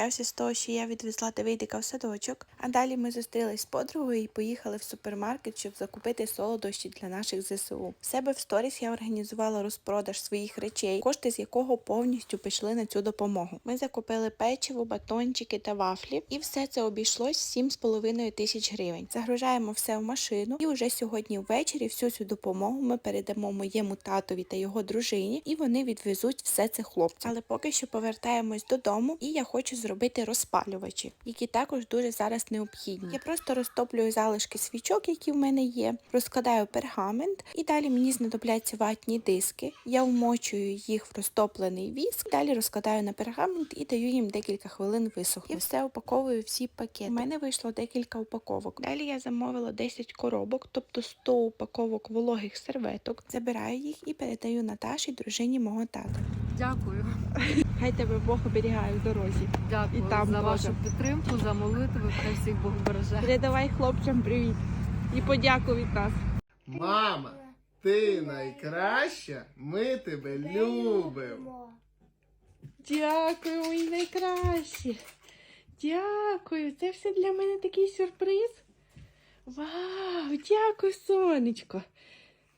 почався з того, що я відвезла Давидика в садочок, а далі ми зустрілись з подругою і поїхали в супермаркет, щоб закупити солодощі для наших ЗСУ. В себе в сторіс я організувала розпродаж своїх речей, кошти з якого повністю пішли на цю допомогу. Ми закупили печиво, батончики та вафлі, і все це обійшлось 7,5 тисяч гривень. Загружаємо все в машину, і уже сьогодні ввечері всю цю допомогу ми передамо моєму татові та його дружині, і вони відвезуть все це хлопцям. Але поки що повертаємось додому, і я хочу зробити розпалювачі, які також дуже зараз необхідні. Я просто розтоплюю залишки свічок, які в мене є, розкладаю пергамент, і далі мені знадобляться ватні диски. Я вмочую їх в розтоплений віск, далі розкладаю на пергамент і даю їм декілька хвилин висохнути. І все упаковую всі пакети. У мене вийшло декілька упаковок. Далі я замовила 10 коробок, тобто 100 упаковок вологих серветок. Забираю їх і передаю Наташі, дружині мого тата. Дякую. Хай тебе Бог оберігає в дорозі. Дякую І там за вашу підтримку, за молитви. Хай всіх Бог береже. Передавай хлопцям привіт і подяку від нас. Мама, ти найкраща, ми тебе любимо. Дякую, мої найкращі. Дякую. Це все для мене такий сюрприз. Вау, дякую, сонечко.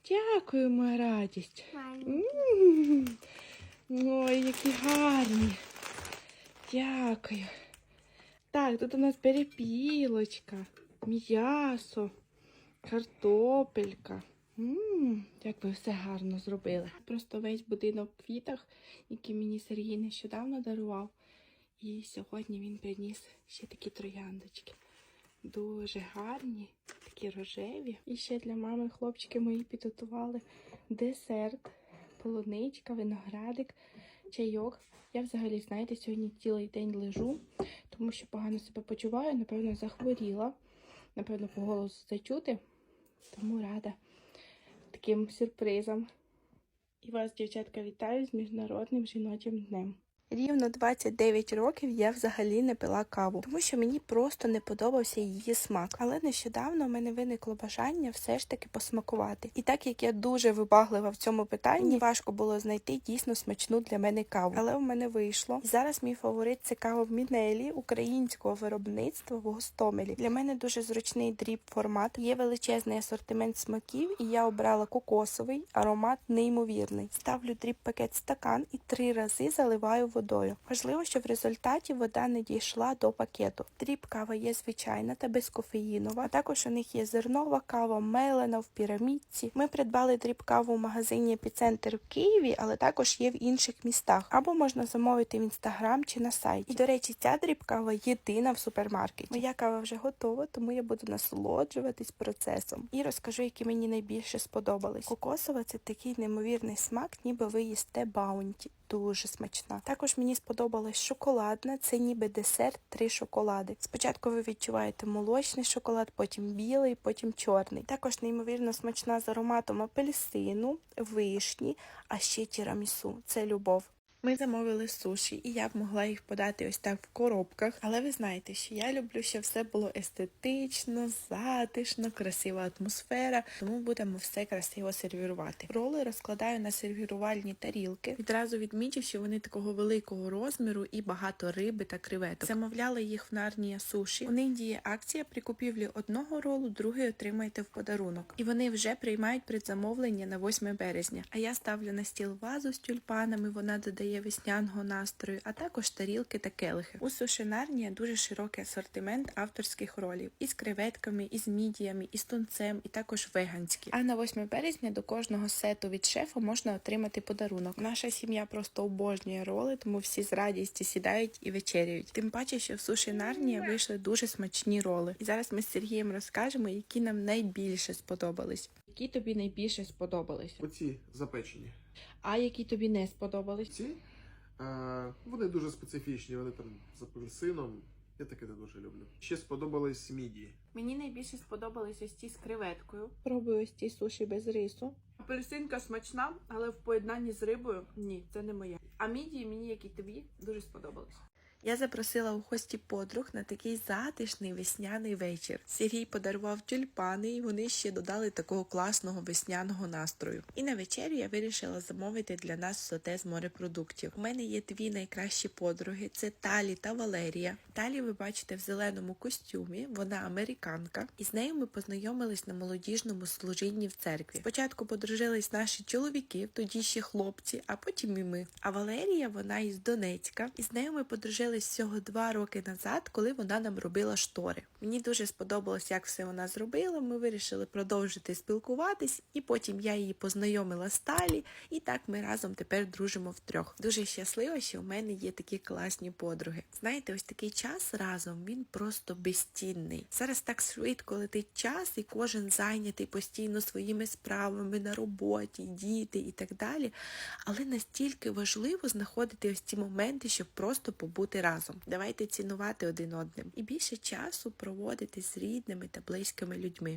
Дякую, моя радість. М. Ой, які гарні. Дякую. Так, тут у нас перепілочка, м'ясо, картопелька. М, Як ви все гарно зробили. Просто весь будинок в квітах, який мені Сергій нещодавно дарував. І сьогодні він приніс ще такі трояндочки. Дуже гарні, такі рожеві. І ще для мами хлопчики мої підготували десерт, полуничка, виноградик, чайок. Я взагалі, знаєте, сьогодні цілий день лежу, тому що погано себе почуваю, напевно, захворіла. Напевно, по голосу це чути. Тому рада таким сюрпризом. І вас, дівчатка, вітаю з Міжнародним жіночим днем. Рівно 29 років я взагалі не пила каву, тому що мені просто не подобався її смак. Але нещодавно у мене виникло бажання все ж таки посмакувати. І так як я дуже вибаглива в цьому питанні, важко було знайти дійсно смачну для мене каву. Але у мене вийшло. І зараз мій фаворит це кава в Мінелі українського виробництва в Гостомелі. Для мене дуже зручний дріб формат. Є величезний асортимент смаків, і я обрала кокосовий аромат неймовірний. Ставлю дріб пакет стакан і три рази заливаю водою. Важливо, щоб в результаті вода не дійшла до пакету. Дріб кава є звичайна та безкофеїнова. Також у них є зернова кава, мелена в пірамідці. Ми придбали дріб каву в магазині Епіцентр в Києві, але також є в інших містах. Або можна замовити в інстаграм чи на сайті. І до речі, ця дріб кава єдина в супермаркеті. Моя кава вже готова, тому я буду насолоджуватись процесом. І розкажу, які мені найбільше сподобались. Кокосова це такий неймовірний смак, ніби ви їсте баунті. Дуже смачна. Також мені сподобалась шоколадна, це ніби десерт, три шоколади. Спочатку ви відчуваєте молочний шоколад, потім білий, потім чорний. Також неймовірно смачна з ароматом апельсину, вишні, а ще тірамісу. Це любов. Ми замовили суші, і я б могла їх подати ось так в коробках. Але ви знаєте, що я люблю, щоб все було естетично, затишно, красива атмосфера. Тому будемо все красиво сервірувати. Роли розкладаю на сервірувальні тарілки. Відразу відмічу, що вони такого великого розміру і багато риби та креветок. Замовляла їх в Нарнія суші. У них діє акція при купівлі одного ролу, другий отримаєте в подарунок. І вони вже приймають предзамовлення на 8 березня. А я ставлю на стіл вазу з тюльпанами. Вона додає весняного настрою, а також тарілки та келихи. У суші Нарнія дуже широкий асортимент авторських ролів із креветками, із мідіями, із тунцем, і також веганські. А на 8 березня до кожного сету від шефа можна отримати подарунок. Наша сім'я просто обожнює роли, тому всі з радістю сідають і вечеряють. Тим паче, що в суші Нарнія вийшли дуже смачні роли. І зараз ми з Сергієм розкажемо, які нам найбільше сподобались. Які тобі найбільше сподобались? Оці запечені. А які тобі не сподобались? Ці е, вони дуже специфічні, вони там з апельсином. Я таке не дуже люблю. Ще сподобались мідії. Мені найбільше сподобались ось ті з креветкою. Пробую ось ті суші без рису. Апельсинка смачна, але в поєднанні з рибою ні, це не моє. А мідії мені, як і тобі, дуже сподобались. Я запросила у гості подруг на такий затишний весняний вечір. Сергій подарував тюльпани, і вони ще додали такого класного весняного настрою. І на вечерю я вирішила замовити для нас соте з морепродуктів. У мене є дві найкращі подруги: це Талі та Валерія. Талі ви бачите в зеленому костюмі. Вона американка, і з нею ми познайомились на молодіжному служінні в церкві. Спочатку подружились наші чоловіки, тоді ще хлопці, а потім і ми. А Валерія, вона із Донецька, і з нею ми подружились всього два роки назад, коли вона нам робила штори. Мені дуже сподобалось, як все вона зробила. Ми вирішили продовжити спілкуватись, і потім я її познайомила з Талі, і так ми разом тепер дружимо втрьох. Дуже щаслива, що у мене є такі класні подруги. Знаєте, ось такий час разом він просто безцінний. Зараз так швидко летить час, і кожен зайнятий постійно своїми справами на роботі, діти і так далі. Але настільки важливо знаходити ось ці моменти, щоб просто побути разом. Давайте цінувати один одним і більше часу проводити з рідними та близькими людьми.